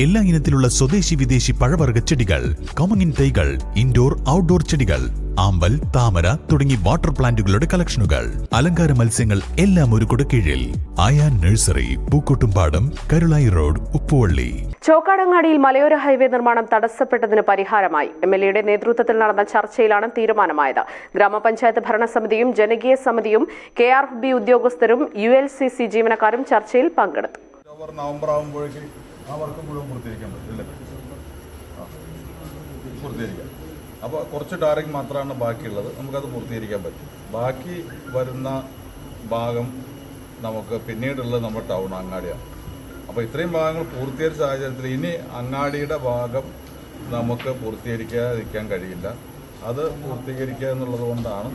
എല്ലാ ഇനത്തിലുള്ള സ്വദേശി വിദേശി പഴവർഗ ചെടികൾ കോമങ്ങിൻ തൈകൾ ഇൻഡോർ ഔട്ട്ഡോർ ചെടികൾ ആമ്പൽ താമര തുടങ്ങി വാട്ടർ പ്ലാന്റുകളുടെ കളക്ഷനുകൾ അലങ്കാര മത്സ്യങ്ങൾ എല്ലാം ഒരു കീഴിൽ. ആയാൻ നഴ്സറി പൂക്കോട്ടുംപാടം കരുളായി റോഡ് ഉപ്പുവള്ളി. ചോക്കാടങ്ങാടിയിൽ മലയോര ഹൈവേ നിർമ്മാണം തടസ്സപ്പെട്ടതിന് പരിഹാരമായി. എം എൽ എയുടെ നേതൃത്വത്തിൽ നടന്ന ചർച്ചയിലാണ് തീരുമാനമായത്. ഗ്രാമപഞ്ചായത്ത് ഭരണസമിതിയും ജനകീയ സമിതിയും കെ ആർ ബി ഉദ്യോഗസ്ഥരും യു എൽ സി സി ജീവനക്കാരും ചർച്ചയിൽ പങ്കെടുത്തു. നവംബർ ആകുമ്പോഴേക്ക് ആ വർക്ക് മുഴുവൻ പൂർത്തീകരിക്കാൻ പറ്റും അല്ലേ. പൂർത്തീകരിക്കാം. അപ്പോൾ കുറച്ച് ടാറിങ് മാത്രമാണ് ബാക്കിയുള്ളത്. നമുക്കത് പൂർത്തീകരിക്കാൻ പറ്റും. ബാക്കി വരുന്ന ഭാഗം നമുക്ക് പിന്നീടുള്ളത് നമ്മുടെ ടൗൺ അങ്ങാടിയാണ്. അപ്പോൾ ഇത്രയും ഭാഗങ്ങൾ പൂർത്തീകരിച്ച സാഹചര്യത്തിൽ ഇനി അങ്ങാടിയുടെ ഭാഗം നമുക്ക് പൂർത്തീകരിക്കാതിരിക്കാൻ കഴിയില്ല. അത് പൂർത്തീകരിക്കുക എന്നുള്ളത് കൊണ്ടാണ്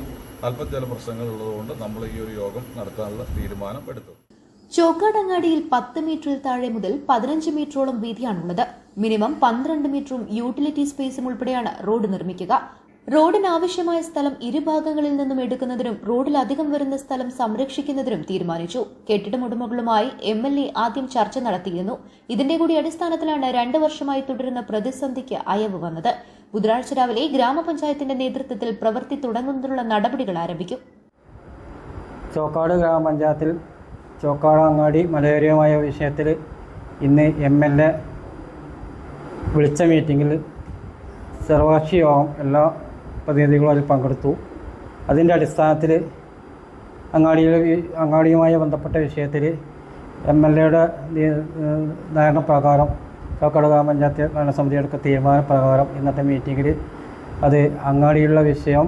അല്പം ചില പ്രശ്നങ്ങൾ ഉള്ളതുകൊണ്ട് നമ്മൾ ഈ ഒരു യോഗം നടത്താനുള്ള തീരുമാനം എടുത്തത്. ചോക്കാടങ്ങാടിയിൽ പത്ത് മീറ്ററിൽ താഴെ മുതൽ പതിനഞ്ച് മീറ്ററോളം വീതിയാണുള്ളത്. മിനിമം പന്ത്രണ്ട് മീറ്ററും യൂട്ടിലിറ്റി സ്പേസും ഉൾപ്പെടെയാണ് റോഡ് നിർമ്മിക്കുക. റോഡിനാവശ്യമായ സ്ഥലം ഇരുഭാഗങ്ങളിൽ നിന്നും എടുക്കുന്നതിനും റോഡിലധികം വരുന്ന സ്ഥലം സംരക്ഷിക്കുന്നതിനും തീരുമാനിച്ചു. കെട്ടിടം ഉടമകളുമായി എം എൽ എ ആദ്യം ചർച്ച നടത്തിയിരുന്നു. ഇതിന്റെ കൂടി അടിസ്ഥാനത്തിലാണ് രണ്ട് വർഷമായി തുടരുന്ന പ്രതിസന്ധിക്ക് അയവ് വന്നത്. ബുധനാഴ്ച രാവിലെ ഗ്രാമപഞ്ചായത്തിന്റെ നേതൃത്വത്തിൽ പ്രവൃത്തി തുടങ്ങുന്നതിനുള്ള നടപടികൾ ആരംഭിക്കും. ചോക്കാട് ഗ്രാമപഞ്ചായത്തിൽ ചോക്കാട് അങ്ങാടി മലയോരമായ വിഷയത്തിൽ ഇന്ന് എം എൽ എ വിളിച്ച മീറ്റിങ്ങിൽ സർവകക്ഷി യോഗം എല്ലാ പ്രതിനിധികളും അതിൽ പങ്കെടുത്തു. അതിന്റെ അടിസ്ഥാനത്തിൽ അങ്ങാടിയിലെ അങ്ങാടിയുമായി ബന്ധപ്പെട്ട വിഷയത്തിൽ എം എൽ എയുടെ ധാരണപ്രകാരം ചോക്കാട് ഗ്രാമപഞ്ചായത്ത് ഭരണസമിതി എടുത്ത തീരുമാനപ്രകാരം ഇന്നത്തെ മീറ്റിങ്ങിൽ അത് അങ്ങാടിയിലുള്ള വിഷയം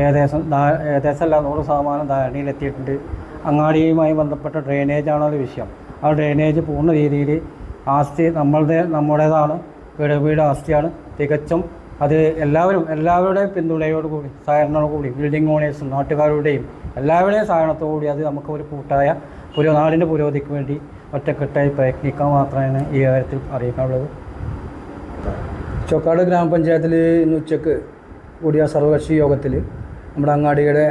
ഏകദേശം ഏകദേശം അല്ല നൂറ് ശതമാനം ധാരണയിലെത്തിയിട്ടുണ്ട്. അങ്ങാടിയുമായി ബന്ധപ്പെട്ട ഡ്രെയിനേജ് ഒരു വിഷയം. ആ ഡ്രെയിനേജ് പൂർണ രീതിയിൽ ആസ്തി നമ്മളുടെ നമ്മുടേതാണ് വീട് ആസ്തിയാണ്. തികച്ചും അത് എല്ലാവരും എല്ലാവരുടെയും പിന്തുണയോടുകൂടി സഹകരണത്തോടുകൂടി ബിൽഡിംഗ് ഓണേഴ്സും നാട്ടുകാരുടെയും എല്ലാവരുടെയും സഹകരണത്തോടുകൂടി അത് നമുക്ക് ഒരു കൂട്ടായ പുരോ നാടിന്റെ പുരോഗതിക്ക് വേണ്ടി ഒറ്റക്കെട്ടായി പ്രയത്നിക്കാൻ മാത്രമാണ് ഈ കാര്യത്തിൽ അറിയിക്കാനുള്ളത്. ചൊക്കാട് ഗ്രാമപഞ്ചായത്തിൽ ഇന്ന് ഉച്ചയ്ക്ക് കൂടിയ സർവകക്ഷി യോഗത്തിൽ നമ്മുടെ അങ്ങാടിയുടെ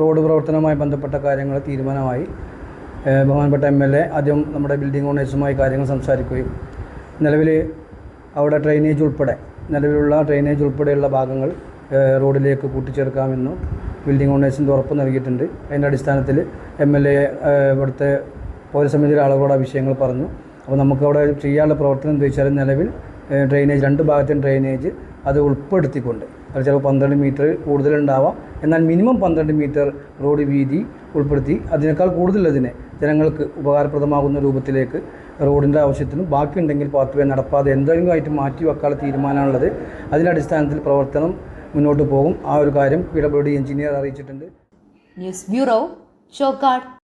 റോഡ് പ്രവർത്തനവുമായി ബന്ധപ്പെട്ട കാര്യങ്ങൾ തീരുമാനമായി. ബഹുമാനപ്പെട്ട എം എൽ എ ആദ്യം നമ്മുടെ ബിൽഡിംഗ് ഓണേഴ്സുമായി കാര്യങ്ങൾ സംസാരിക്കുകയും നിലവിൽ അവിടെ ഡ്രെയിനേജ് ഉൾപ്പെടെ നിലവിലുള്ള ഡ്രെയിനേജ് ഉൾപ്പെടെയുള്ള ഭാഗങ്ങൾ റോഡിലേക്ക് കൂട്ടിച്ചേർക്കാമെന്നും ബിൽഡിംഗ് ഓണേഴ്സിന്റെ ഉറപ്പ് നൽകിയിട്ടുണ്ട്. അതിന്റെ അടിസ്ഥാനത്തിൽ എം എൽ എ ഇവിടുത്തെ പൗരസമിതിയിലെ ആളുകളോട് ആ വിഷയങ്ങൾ പറഞ്ഞു. അപ്പോൾ നമുക്കവിടെ ചെയ്യാനുള്ള പ്രവർത്തനം എന്താ വെച്ചാൽ നിലവിൽ ഡ്രെയിനേജ് രണ്ട് ഭാഗത്തും ഡ്രെയിനേജ് അത് ഉൾപ്പെടുത്തിക്കൊണ്ട് അത് ചിലപ്പോൾ പന്ത്രണ്ട് മീറ്റർ കൂടുതലുണ്ടാവാം. എന്നാൽ മിനിമം പന്ത്രണ്ട് മീറ്റർ റോഡ് വീതി ഉൾപ്പെടുത്തി അതിനേക്കാൾ കൂടുതലതിനെ ജനങ്ങൾക്ക് ഉപകാരപ്രദമാകുന്ന രൂപത്തിലേക്ക് റോഡിന്റെ ആവശ്യത്തിനും ബാക്കിയുണ്ടെങ്കിൽ പാത്വേ നടപ്പാതെ എന്തെങ്കിലും ആയിട്ട് മാറ്റി വെക്കാനുള്ള തീരുമാനമാണുള്ളത്. അതിന്റെ അടിസ്ഥാനത്തിൽ പ്രവർത്തനം മുന്നോട്ട് പോകും. ആ ഒരു കാര്യം പി ഡബ്ല്യു ഡി എഞ്ചിനീയർ അറിയിച്ചിട്ടുണ്ട്. News bureau Chokkad.